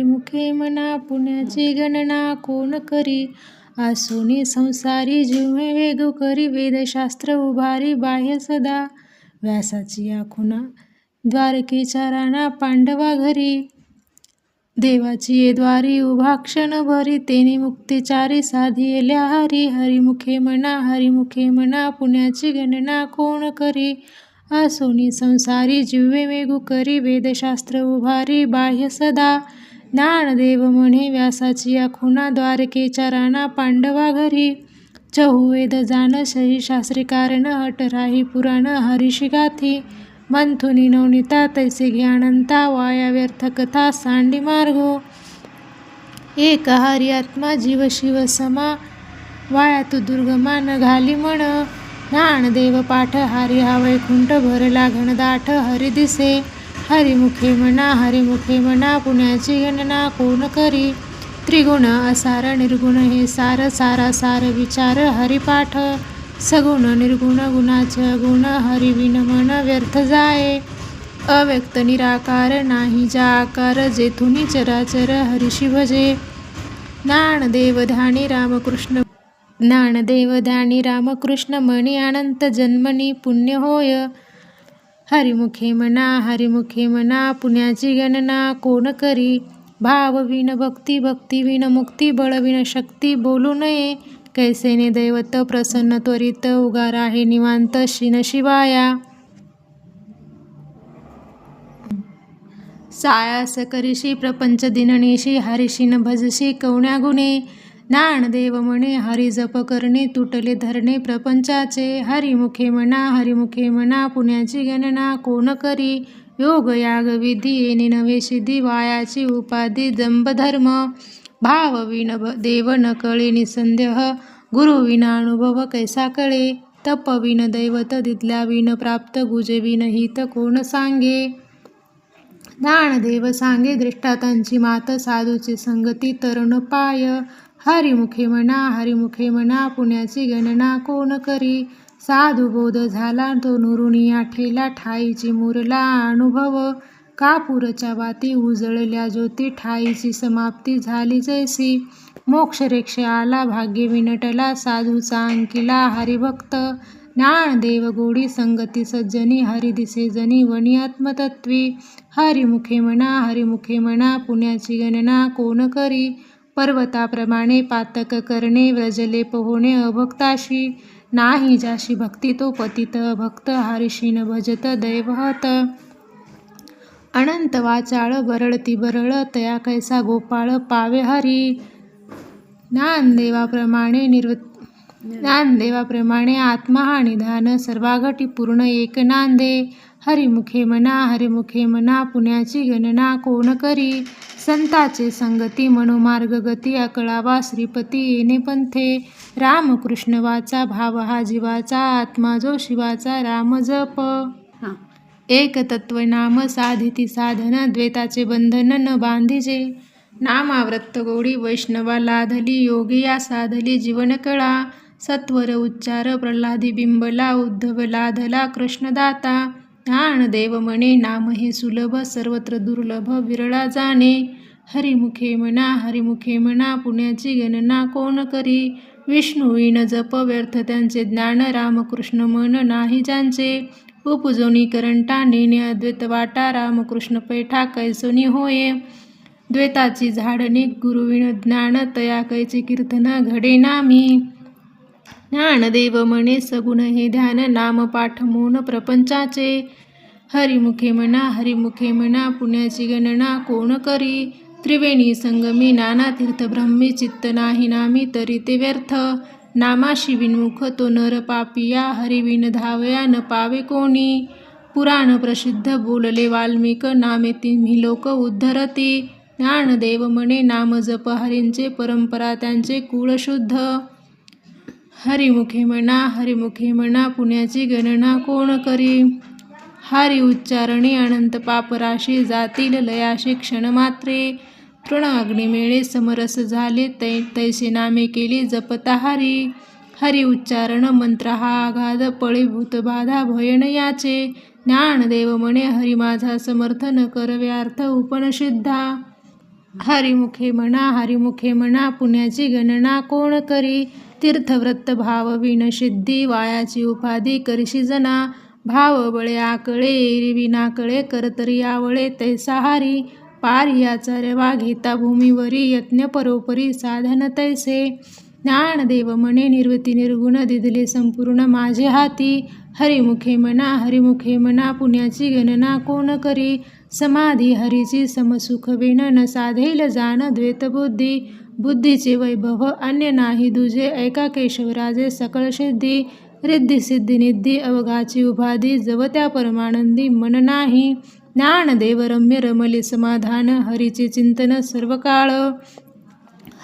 मुखे मना पुण्याची गणना कोण करी? आसुनी संसारी जिव्हे वेगु करी वेदशास्त्र उभारी बाह्य सदा. व्यासाची आखुना द्वारकेच्या राणा पांडवा घरी. देवाची ये द्वारी उभा क्षण भरी तेने मुक्तेचारी साधी येल्या हरी. हरिमुखे म्हणा हरिमुखे म्हणा पुण्याची गणना कोण करी? आसोनी संसारी जिव्हे मेघु करी वेदशास्त्र उभारी बाह्य सदा. ज्ञानदेव म्हणे व्यासाची या खुना द्वारकेच्या राणा पांडवा घरी. चहुवेद जाण शही शास्त्री कारण हट राही पुराण हरिषी गाथी. मंथुनी नवनीता तैसे ज्ञानंता वाया व्यर्थ कथा सांडी मार्गो. एक हरी आत्मा जीव शिव समा. वाया तू दुर्गमा न घाली म्हण ज्ञानदेव पाठ हरी हा वैकुंठ भरला घनदाठ हरी दिसे. हरिमुखे म्हणा हरिमुखे म्हणा पुण्याची गणना कोण करी? त्रिगुण असार निर्गुण हे सार सारा सार विचार हरिपाठ. सगुण निर्गुण गुणाचे गुण हरिविन मन व्यर्थ जाये. अव्यक्त निराकार नाही जा आकार जेथुनी चराचर हरिशी भजे ज्ञानदेव ध्यानी रामकृष्ण ज्ञानदेव ध्यानी रामकृष्ण मणी अनंत जन्मनी पुण्य होय. हरिमुखे म्हणा हरिमुखे म्हणा पुण्याची गणना कोण करी? भावविन भक्ती भक्तिविन मुक्ती बळविन शक्ती बोलू नये. कैसेने दैवत प्रसन्न त्वरित उगार आहे निवांत शिन शिवाया. सायास करिशी प्रपंच दिननेशी हरिशिन भजशी कवण्या गुणे. ज्ञानदेव म्हणे हरी जप करणे तुटले धरणे प्रपंचाचे हरिमुखे म्हणा हरिमुखे म्हणा पुण्याची गणना कोण करी? योग याग विधी येणे नवे सिद्धी वायाची उपाधी जंबधर्म भाव विन देव न कळे निसंदेह गुरु विना अनुभव कैसा कळे? तप विन दैवत दिदल्या विन प्राप्त गुजे विन हित कोण सांगे? ज्ञानदेव सांगे दृष्टातांची मात साधूची संगती तरुण पाय हरिमुखे म्हणा हरिमुखे म्हणा पुण्याची गणना कोण करी? साधू बोध झाला तो नुरुणी आठेला ठाईची मुरला अनुभव. कापूरच्या वाती उजळल्या ज्योती ठाईची समाप्ती झाली जैसी. मोक्षरेक्षे आला भाग्य विनटला साधूचा अंकिला हरिभक्त. ज्ञानदेव गोडी संगती सज्जनी हरिदिसे जनी वणी आत्मतत्वी. हरिमुखे म्हणा हरिमुखे म्हणा पुण्याची गणना कोण करी? पर्वताप्रमाणे पातक करणे व्रजले पोहोणे अभक्ताशी. नाही जाशी भक्ती तो पतित भक्त हरिशीन भजत दैवहत अनंत वाचाळ बरळती बरळ तया कैसा गोपाळ पावे हरी. ज्ञानदेवाप्रमाणे निर्व ज्ञानदेवाप्रमाणे आत्मा हा निधान सर्वाघटी पूर्ण एक नांदे. हरिमुखे मना हरिमुखे म्हणा पुण्याची गणना कोण करी? संताचे संगती मनोमार्ग गती अकळावा श्रीपती येणे पंथे रामकृष्ण वाचा भाव हा जीवाचा आत्मा जो शिवाचा राम जप. एक तत्व नाम साधिती साधन द्वैताचे बंधन न बांधिजे. नामाव्रत गोडी वैष्णवा लाधली योगिया साधली जीवनकळा सत्वर उच्चार प्रल्हादी बिंबला उद्धव लाधला कृष्णदाता. देव म्हणे नाम हे सुलभ सर्वत्र दुर्लभ विरळा जाणे. हरिमुखे म्हणा हरिमुखे म्हणा पुण्याची गणना कोण करी? विष्णुईन जप व्यर्थ त्यांचे ज्ञान रामकृष्ण मन नाही ज्यांचे. उपजोनी करंटा नेणे अद्वैत वाटा रामकृष्ण पैठा कैसोनी होये. द्वैताची झाडणे गुरुविण ज्ञान तया कैचे कीर्तन घडे नामी. ज्ञानदेव म्हणे सगुण हे ध्यान नाम पाठ मोन प्रपंचाचे. हरिमुखे म्हणा हरिमुखे म्हणा पुण्याची गणना कोण करी? त्रिवेणी संगमी नाना तीर्थ ब्रह्मी चित्त नाही नामी तरी ते व्यर्थ. नामाशी विनमुख तो नर पापिया हरिविन धावया न पावे कोणी? पुराण प्रसिद्ध बोलले वाल्मिक नामे तिम्ही लोक उद्धरती. ज्ञानदेव म्हणे नाम जप हरींचे परंपरा त्यांचे कुळशुद्ध हरिमुखे म्हणा हरिमुखे म्हणा पुण्याची गणना कोण करी? हरि उच्चारणी अनंत पापराशी जातील लयाशी क्षणमात्रे तृण अग्निमेळे समरस झाले तै तैसे नामे केली जपता हरी. हरि उच्चारण मंत्र हा आघात पळीभूत भूतबाधा भयण याचे. ज्ञानदेव म्हणे हरि माझा समर्थन करव्यार्थ उपनशिद्धा उपनसिद्धा हरिमुखे म्हणा हरिमुखे म्हणा पुण्याची गणना कोण करी? तीर्थव्रत भाव विनसिद्धी वायाची उपाधी करशी जना. भाव बळे आकळे एरी विनाकळे करतरी आवळे तैसा हारी पारियाचा रेवा घेता भूमीवरी यज्ञ परोपरी साधन तैसे. ज्ञानदेव म्हणे निर्वती निर्गुण दिदले संपूर्ण माझे हाती. हरिमुखे म्हणा हरिमुखे म्हणा पुण्याची गणना कोण करी? समाधी हरीची समसुख विण न साधेल जाण द्वैतबुद्धी. बुद्धीचे वैभव अन्य नाही. दुजे ऐका केशवराजे सकळ सिद्धी रिद्धी सिद्धी निद्धी अवघाची उभादी जवत्या परमानंदी मन नाही. ज्ञानदेव रम्य रमली समाधान हरीचे चिंतन सर्व काळ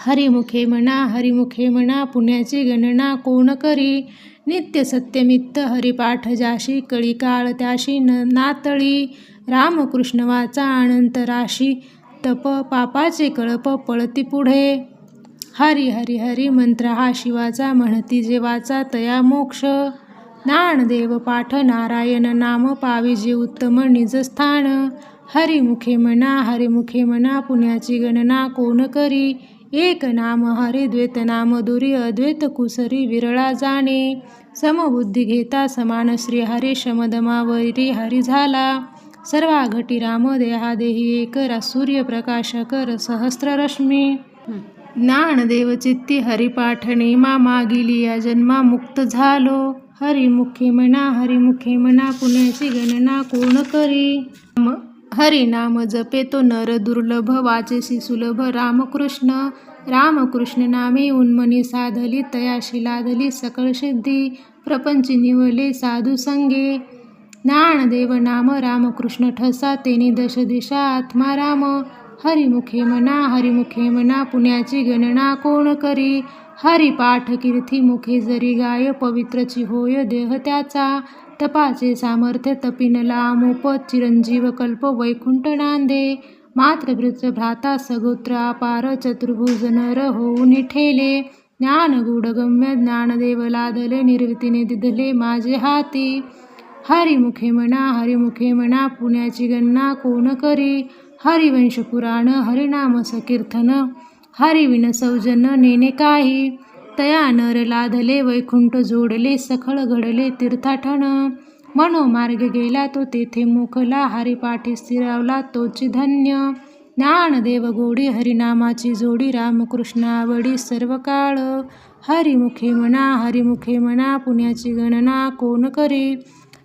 हरिमुखे म्हणा हरिमुखे म्हणा पुण्याची गणना कोण करी? नित्य सत्यमित्त हरिपाठ जाशी कळी काळ त्याशी न नातळी. रामकृष्ण वाचा अनंतराशी राशी तप पापाचे कळप पळती पुढे. हरी हरी हरी मंत्र हा शिवाचा म्हणती जेवाचा तया मोक्ष. ज्ञानदेव पाठ नारायण नाम पाविजे उत्तम निजस्थान हरिमुखे म्हणा हरिमुखे म्हणा पुण्याची गणना कोण करी? एक नाम हरी द्वैत नाम दुरी अद्वैत कुसरी विरळा जाणे. समबुद्धी घेता समान श्री हरी शमदमावरी हरी झाला. सर्वा घटी राम देहादेही एक सूर्यप्रकाश कर सहस्ररश्मी ज्ञानदेव चित्ती हरिपाठणे मामा मागिली या जन्मा मुक्त झालो. हरिमुखे म्हणा हरिमुखे म्हणा पुण्याची गणना कोण करी? म- हरिनाम जपे तो नर दुर्लभ वाचेसी सुलभ रामकृष्ण. रामकृष्ण नामे उन्मनी साधली तयाशी लादली सकळ सिद्धी. प्रपंच निवले साधू संगे. ज्ञानदेव नाम रामकृष्ण ठसा तेनी दश दिशा आत्मा राम. हरिमुखे म्हणा हरिमुखे म्हणा पुण्याची गणना कोण करी? हरिपाठ कीर्ती मुखे जरी गाय पवित्रची होय देह त्याचा. तपाचे सामर्थ्य तपिनला मोप चिरंजीव कल्प वैकुंठ नांदे. मातृभृत भ्राता सगोत्र अपार चतुर्भुज नर होऊन ठेले. ज्ञान गुडगम्य ज्ञानदेव लादले निर्वितीने दिदले माझे हाती. हरिमुखे म्हणा हरिमुखे म्हणा पुण्याची गणना कोण करी? हरिवंश पुराण हरिनाम सकीर्तन हरिविन सौजन नेने काही. तया नर लाधले वैकुंठ जोडले सखळ घडले तीर्थाटन. मनोमार्ग गेला तो तेथे मुखला हरिपाठी स्थिरावला तोची धन्य. ज्ञानदेव गोडी हरिनामाची जोडी रामकृष्ण आवडी सर्व काळ हरिमुखे म्हणा हरिमुखे म्हणा पुण्याची गणना कोण करी?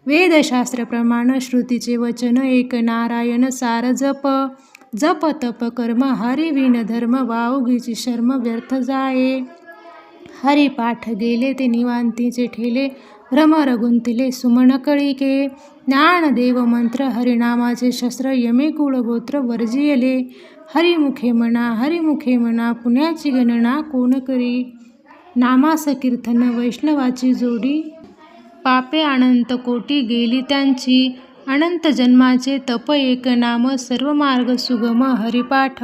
वेदशास्त्र प्रमाण श्रुतीचे वचन एक नारायण सार जप. जप तप कर्म हरिविण धर्म वावगीची शर्म व्यर्थ जाये. हरिपाठ गेले ते निवांतीचे ठेले. भ्रमर गुंतले सुमन कळिके. ज्ञानदेव मंत्र हरिनामाचे शस्त्र यमे कुळगोत्र वर्जियले. हरिमुखे म्हणा हरिमुखे म्हणा पुण्याची गणना कोण करी? नामास कीर्तन वैष्णवाची जोडी. पापे अनंत कोटी गेली त्यांची. अनंत जन्माचे तप एक नाम सर्व मार्ग सुगम हरिपाठ.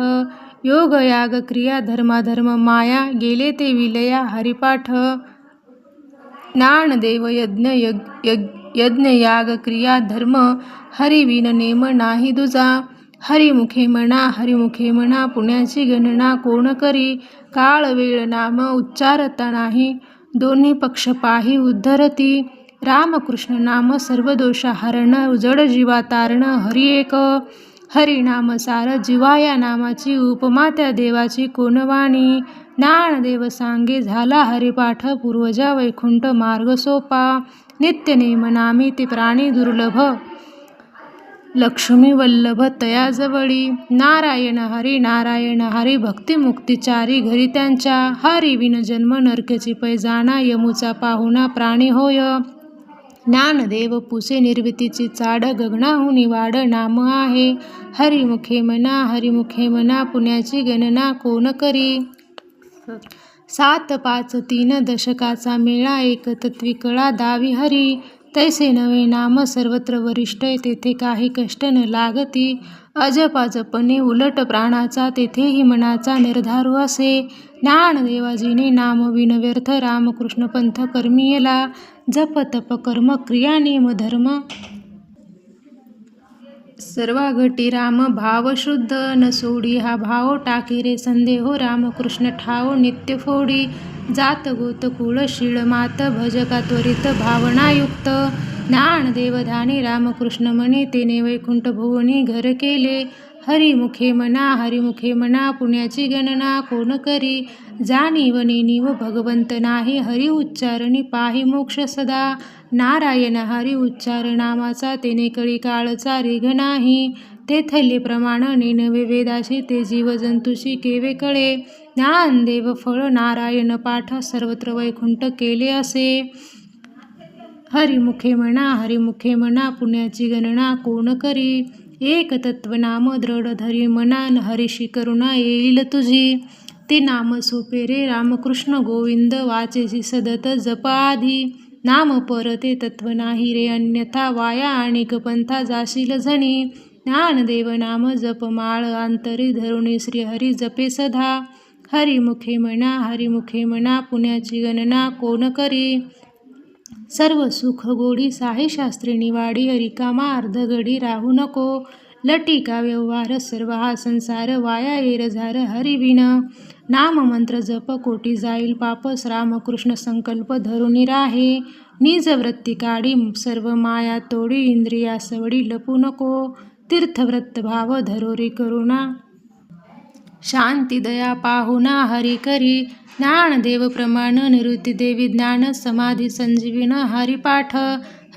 योग याग क्रिया धर्माधर्म माया गेले ते विलया हरिपाठ. ज्ञानदेव यज्ञ यज्ञ यज्ञ- यज्ञ याग क्रिया धर्म हरिविन नेम नाही दुजा. हरिमुखे म्हणा हरिमुखे म्हणा पुण्याची गणना कोण करी? काळ वेळ नाम उच्चारता नाही. दोन्ही पक्ष पाही उद्धरती. रामकृष्ण नाम सर्व दोषा हरण उजड जीवा तारण हरि एक हरिनाम सार जीवा या नामाची उपमा त्या देवाची कोणवाणी. ज्ञानदेव सांगे झाला हरिपाठ पूर्वजा वैकुंठ मार्ग सोपा. नित्य नेम नामी ते प्राणी दुर्लभ. लक्ष्मी वल्लभ तयाजवळी नारायण हरी नारायण हरी भक्तिमुक्तिचारी घरी त्यांच्या. हरी विन जन्म नरकेची पैजाणा यमुचा पाहुणा प्राणी होय. ज्ञानदेव पुसे निर्मितीची चाड गगनाहुनी वाड नाम आहे. हरिमुखे म्हणा हरिमुखे मना पुण्याची गणना कोण करी? सात पाच तीन दशकाचा मेळा एक तत्वी कळा दावी हरी. तैसे नवे नाम सर्वत्र वरिष्ठ तेथे काही कष्ट न लागती. अजपाजपणे उलट प्राणाचा तेथेही मनाचा निर्धारू असे. ज्ञानदेवाजीने नाम विनव्यर्थ रामकृष्ण पंथ कर्मीयला जप तप कर्म क्रिया नियम धर्म सर्वाघटी राम भाव शुद्ध न सोडी हा भाव टाकी रे संदेहो रामकृष्ण ठाव नित्य फोडी जात गोत कुळ मात भजका त्वरित भावनायुक्त ज्ञान देवधानी रामकृष्ण म्हणे तेने वैकुंठ भुवनी घर केले हरिमुखे म्हणा हरिमुखे म्हणा पुण्याची गणना कोण करी? जाणीव नेनीव भगवंत नाही हरी उच्चारणी पाहि मोक्ष सदा. नारायण हरी उच्चार नामाचा तेने कळी काळचा रिघ नाही. तेथले प्रमाण नेनवे वेदाशी ते जीवजंतुशी केवे कळे. ज्ञानदेव फळ नारायण पाठ सर्वत्र वैकुंठ केले असे. हरिमुखे म्हणा हरिमुखे म्हणा पुण्याची गणना कोण करी? एक तत्व नाम दृढ धरी मनान हरिशी करुणा येईल तुझी. ते नाम सोपे रे रामकृष्ण गोविंद वाचेसी सदत जपाधी. नाम पर ते तत्व नाही रे अन्यथा वाया आणि पंथा जाशील झणी. ज्ञानदेव नाम जप माळ धरुणी श्रीहरी जपे सदा. हरिमुखे म्हणा हरिमुखे म्हणा पुण्याची गणना कोण करी? सर्व सुख गोडी साहे शास्त्री निवाडी रिकामा अर्धगडी राहू नको. लटिका व्यवहार सर्व हा संसार वाया एरझार हरिविण नाम मंत्र जप कोटी जाईल पापस रामकृष्ण संकल्प धरुनी राहे. निज वृत्ती काढी सर्व माया तोडी इंद्रिया सवडी लपू नको. तीर्थव्रत भाव धरोरी करुणा. शांती दया पाहुना हरी करी. ज्ञानदेव प्रमाण निवृत्ती देवी ज्ञान समाधी संजीविन हरिपाठ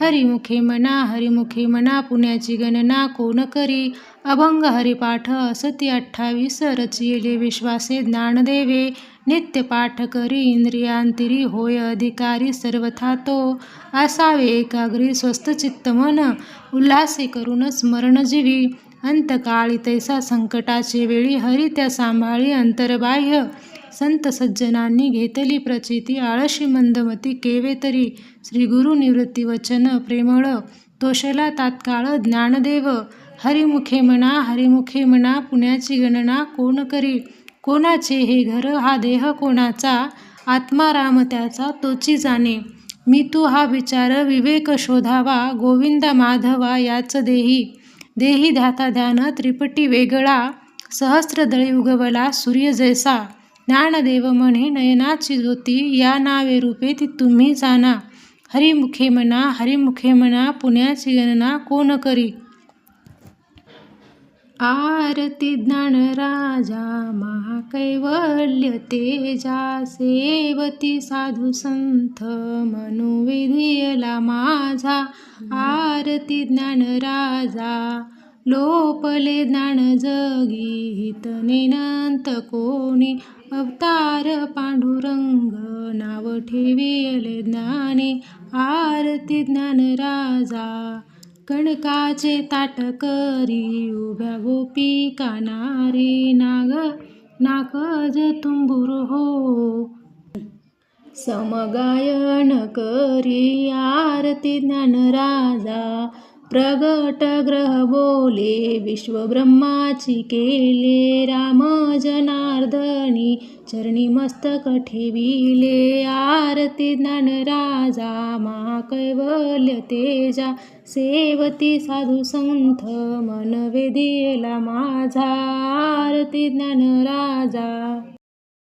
हरिमुखे मना हरिमुखे मना पुण्याची गणना कोण करी? अभंग हरिपाठ असती अठ्ठावीस रचिले विश्वासे ज्ञानदेवे. नित्य पाठ करी इंद्रियांतिरी होय अधिकारी सर्वथा तो. असावे एकाग्री स्वस्त चित्त मन. उल्हासे करून स्मरण जीवी. अंतकाळी तैसा संकटाचे वेळी हरी त्या सांभाळी अंतर्बाह्य संत सज्जनांनी घेतली प्रचिती. आळशी मंदमती केवे तरी श्री गुरु निवृत्ती वचन प्रेमळ. तोषला तात्काळ ज्ञानदेव. हरिमुखे म्हणा हरिमुखे म्हणा पुण्याची गणना कोण करी? कोणाचे हे घर? हा देह कोणाचा? आत्माराम त्याचा तोची जाणे. मी तू हा विचार विवेक शोधावा. गोविंदा माधवा याच देही. देही ध्याता ध्यान त्रिपटी वेगळा सहस्रदळी उगवला सूर्य जैसा. ज्ञानदेव म्हणे नयनाची ज्योती या नावे रूपे ती तुम्ही जाणा हरिमुखे म्हणा हरिमुखे म्हणा पुण्याची गणना कोण करी? आरती ज्ञान राजा महाकैवल्य तेजा सेवती साधू संत मनुविधियला माझा. आरती ज्ञान राजा लोपले ज्ञान जगी हितनेनंत कोणी? अवतार पांडुरंग नाव ठेविले ज्ञानी. आरती ज्ञान राजा कणकाचे ताट करी उभ्या गोपी कानारी नाग नाकज तुंबुर हो. समगायन करी आरती ज्ञान राजा प्रगट ग्रह बोले विश्वब्रह्माची केले राम जनार्दनी चरणी मस्तक ठेविले आरती ज्ञान राजा महाकैवल्य तेजा सेवती साधू संथ मन वेदिला माझा आरती ज्ञान राजा.